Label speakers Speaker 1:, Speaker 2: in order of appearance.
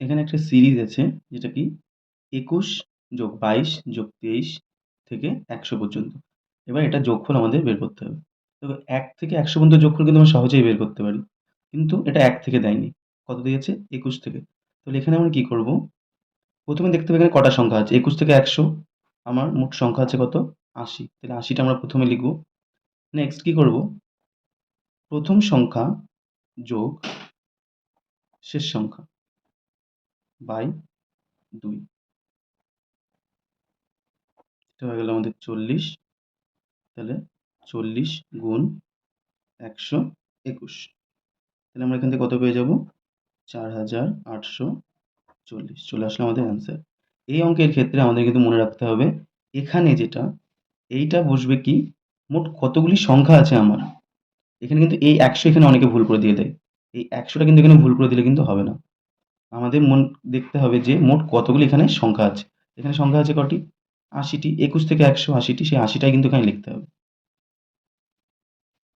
Speaker 1: এখানে একটা সিরিজ আছে, যেটা কি? একুশ যোগ বাইশ যোগ তেইশ থেকে একশো পর্যন্ত। এবার এটা যোগফল আমাদের বের করতে হবে। তো এক থেকে একশো পর্যন্ত যোগফল কিন্তু আমরা সহজেই বের করতে পারি। কিন্তু এটা এক থেকে দেয়নি। কত দিয়েছে? একুশ থেকে। তাহলে এখানে আমরা কী করব? প্রথমে দেখতে হবে এখানে কটা সংখ্যা আছে। একুশ থেকে একশো, আমার মোট সংখ্যা আছে কত? আশি। তাহলে আশিটা আমরা প্রথমে লিখব। নেক্সট কী করব? প্রথম সংখ্যা যোগ শেষ সংখ্যা। বাই দুই। হয়ে গেল আমাদের চল্লিশ। তাহলে চল্লিশ গুণ একশো একুশ। তাহলে আমরা এখান থেকে কত পেয়ে যাব? চার হাজার আটশো চল্লিশ। চলে আসলো আমাদের অ্যান্সার এই অঙ্কের ক্ষেত্রে আমাদের কিন্তু মনে রাখতে হবে, এখানে যেটা, এইটা বসবে কি? মোট কতগুলি সংখ্যা আছে আমার? এখানে কিন্তু এই একশো এখানে অনেকে ভুল করে দিয়ে দেয়। এই একশোটা কিন্তু এখানে ভুল করে দিলে কিন্তু হবে না। আমাদের মন দেখতে হবে যে মোট কতগুলি এখানে সংখ্যা আছে। এখানে সংখ্যা আছে কটি? আশিটি, একুশ থেকে একশো আশিটি, সেই আশিটাই কিন্তু এখানে লিখতে হবে।